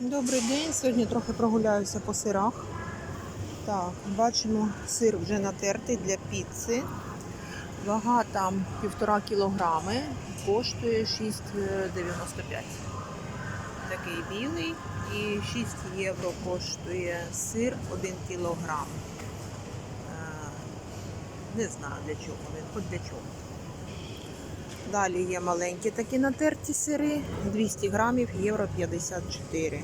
Добрий день. Сьогодні трохи прогуляюся по сирах. Так, бачимо, сир вже натертий для піци. Вага там півтора кілограми, коштує 6,95. Такий білий і 6 євро коштує сир 1 кілограм. Е, Не знаю для чого він, хоч для чого. Далі є маленькі такі натерті сири, 200 грамів, євро 54.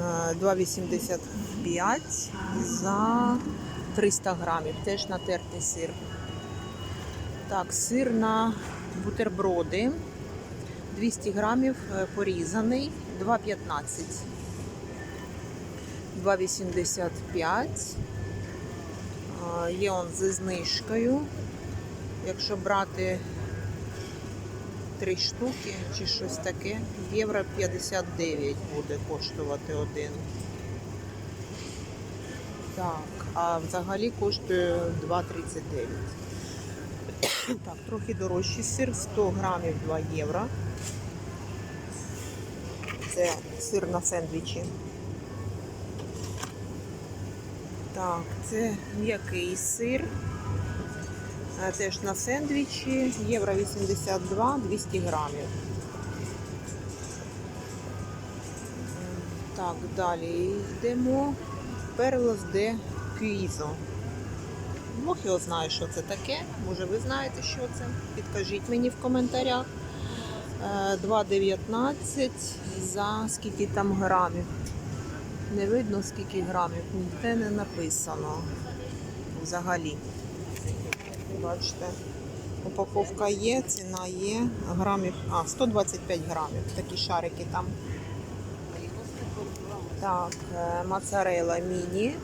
Е, 2,85 за 300 грамів. Теж натертий сир. Так, сир на бутерброди. 200 грамів е, порізаний, 2,15. 2,85. Е, Є он зі знижкою. Якщо брати три штуки чи щось таке, євро 59 буде коштувати один. Так, а взагалі коштує 2,39. Так, трохи дорожчий сир, 100 грамів 2 євро. Це сир на сендвічі. Так, це м'який сир. Е, Теж на сендвічі, євро 82, 200 грамів. Так, далі йдемо. Перлос де Кюїзо. Бог його знає, що це таке. Може ви знаєте, що це? Підкажіть мені в коментарях. Е, 2,19 за скільки там грамів. Не видно скільки грамів, ніде не написано взагалі. Бачите, упаковка є, ціна є, грамів, а, 125 грамів, такі шарики там. Так, е, моцарелла міні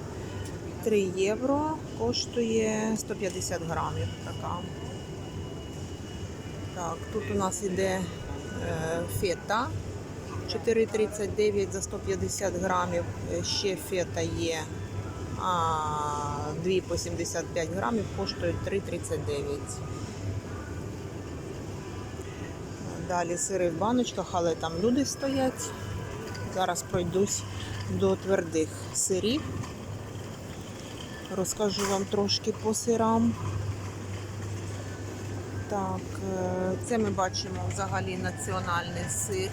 3 євро, коштує 150 грамів така. Так, тут у нас іде е, фета 4,39 за 150 грамів. Е, Ще фета є а 2 по 75 грамів коштують 3,39. Далі сири в баночках, але там люди стоять. Зараз пройдусь до твердих сирів. Розкажу вам трошки по сирам. Так, е, це ми бачимо взагалі національний сир.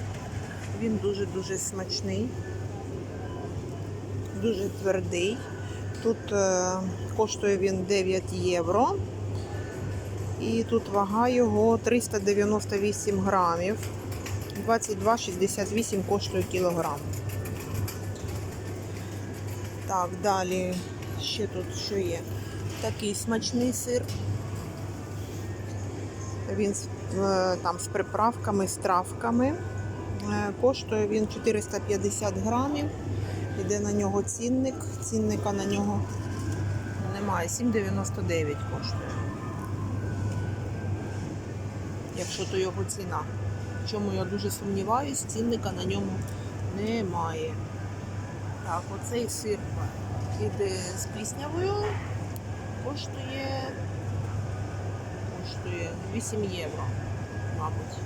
Він дуже-дуже смачний, дуже твердий. Тут е, коштує він 9 євро. І тут вага його 398 грамів. 22,68 коштує кілограм. Так, далі ще тут що є? Такий смачний сир. Він е, там з приправками, з травками. Е, Коштує він 450 грамів. Іде на нього цінник. Цінника на нього немає. 7,99 коштує. Якщо то його ціна. Чому я дуже сумніваюсь, цінника на ньому немає. Так, оцей сир іде з пліснявою. Коштує, коштує 8 євро, мабуть.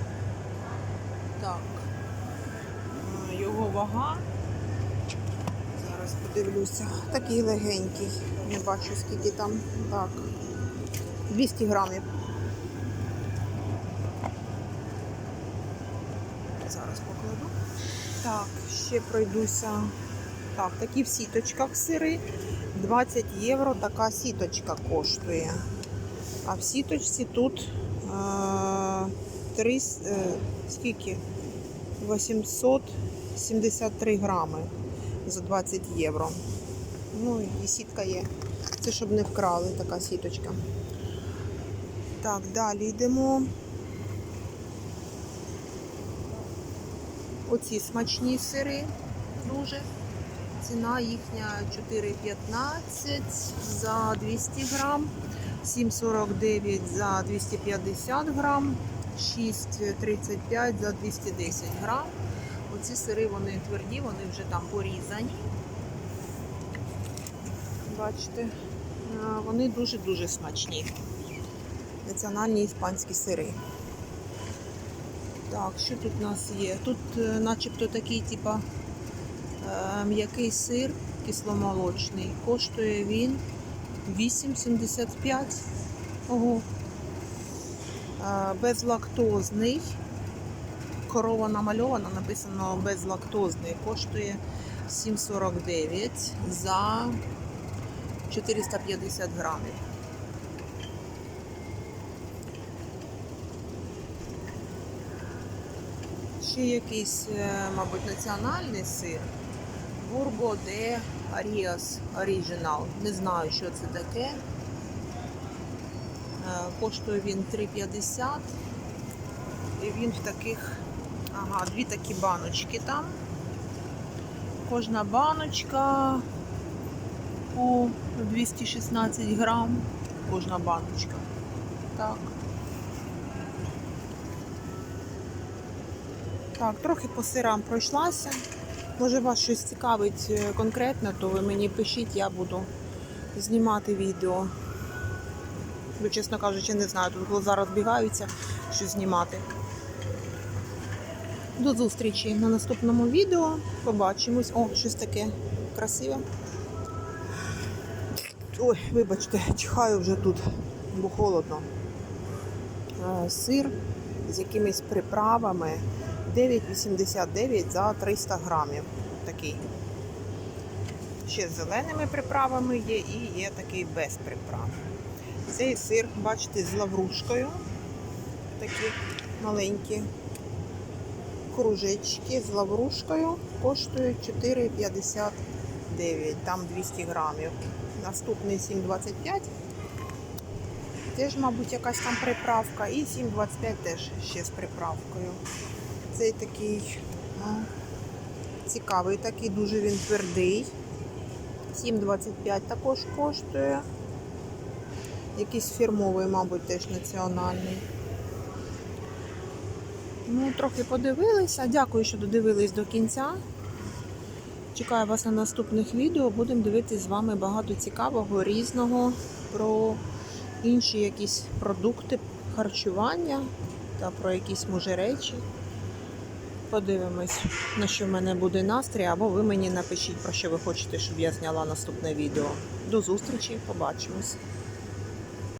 Так. Е, Його вага. Зараз подивлюся. Такий легенький. Не бачу скільки там. Так. 200 грамів. Зараз покладу. Так, ще пройдуся. Так, такі в сіточках сири. 20 євро така сіточка коштує. А в сіточці тут е, 3, е, скільки? 873 грами за 20 євро. Ну і сітка є. Це щоб не вкрали така сіточка. Так, далі йдемо. Оці смачні сири дуже. Ціна їхня 4,15 за 200 грам, 7,49 за 250 грам, 6,35 за 210 грам. Оці сири вони тверді, вони вже там порізані. Бачите, вони дуже-дуже смачні. Національні іспанські сири. Так, що тут у нас є? Тут е, начебто такий, типа, е, м'який сир кисломолочний. Коштує він 8,75. Ого. Безлактозний. Корова намальована, написано безлактозний. Коштує 7,49 за 450 грамів. Ще якийсь, е, мабуть, національний сир. Бурго де Аріас Оригінал. Не знаю, що це таке. Е, Коштує він 3,50. І він в таких, ага, дві такі баночки там. Кожна баночка по 216 грам. Кожна баночка. Так. Так, трохи по сирам пройшлася. Може вас щось цікавить е, конкретно, то ви мені пишіть, я буду знімати відео. Бо, чесно кажучи, не знаю, тут глаза розбігаються, що знімати. До зустрічі на наступному відео. Побачимось. О, щось таке красиве. Ой, вибачте, чихаю вже тут, бо холодно. Е, Сир з якимись приправами. 9,89 за 300 грамів. Такий. Ще з зеленими приправами є і є такий без приправ. Цей сир, бачите, з лаврушкою. Такі маленькі кружечки з лаврушкою коштують 4,59, там 200 грамів. Наступний 7,25. Теж, мабуть, якась там приправка. І 7,25 теж ще з приправкою. Цей такий ну, цікавий, такий дуже він твердий. 7,25 також коштує. Якийсь фірмовий, мабуть, теж національний. Ну, трохи подивилися. Дякую, що додивились до кінця. Чекаю вас на наступних відео. Будемо дивитися з вами багато цікавого, різного про інші якісь продукти харчування та про якісь може речі. Подивимось, на що в мене буде настрій, або ви мені напишіть, про що ви хочете, щоб я зняла наступне відео. До зустрічі, побачимось.